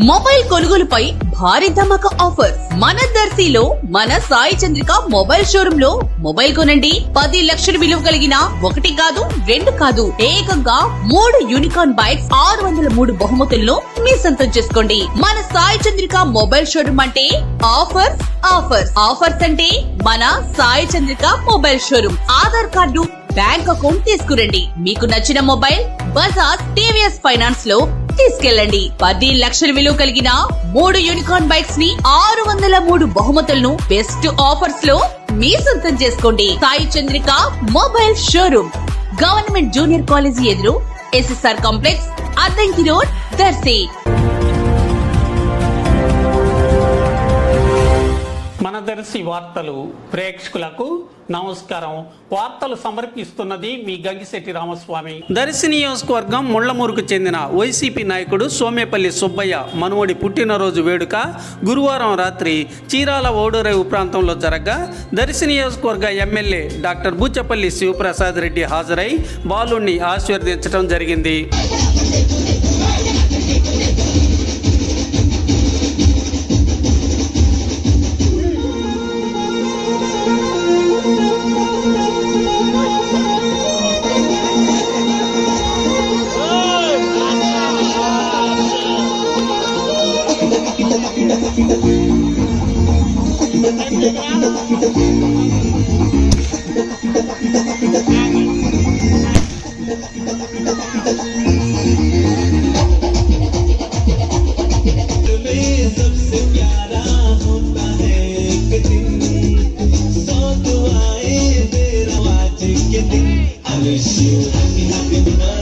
Mobile కొనుగోలుపై భారీ ధమాకా offer. మన దర్శిలో మన సాయి చంద్రిక మొబైల్ షోరూమ్లో మొబైల్ కొనండి. పది లక్షల విలువ కలిగిన ఒకటి కాదు రెండు కాదు ఏకంగా మూడు యూనికార్న్ బైక్స్ ఆరు వందల మూడు బహుమతులను మీ సొంతం చేసుకోండి. మన సాయి చంద్రిక మొబైల్ షోరూమ్ అంటే ఆఫర్స్ ఆఫర్స్. ఆఫర్స్ అంటే మన Sai Chandrika mobile showroom Aadhaar card bank account తీసుకురండి. మీకు నచ్చిన మొబైల్ బజాజ్ టీవీఎస్ ఫైనాన్స్లో తీసుకెళ్ళండి. పది లక్షల విలువ కలిగిన మూడు యూనికార్న్ బైక్స్ని ఆరు వందల మూడు బహుమతులను బెస్ట్ ఆఫర్స్లో మీ సొంతం చేసుకోండి. Sai Chandrika mobile showroom. Government junior college ఎదురు SSR complex Addanki road Darsi. మన దర్శి వార్తలు ప్రేక్షకులకు నమస్కారం. వార్తలు సమర్పిస్తున్నది మీ గంగిశెట్టి రామస్వామి. దర్శి నియోజకవర్గం ముళ్ళమూరుకు చెందిన వైసీపీ నాయకుడు సోమేపల్లి సుబ్బయ్య మనువడి పుట్టినరోజు వేడుక గురువారం రాత్రి చీరాల ఓడరేవు ప్రాంతంలో జరగగా. దర్శి నియోజకవర్గ ఎమ్మెల్యే డాక్టర్ బూచపల్లి శివప్రసాద్ రెడ్డి హాజరై బాలుణ్ణి ఆశీర్వదించడం జరిగింది. I wish you happy happy birthday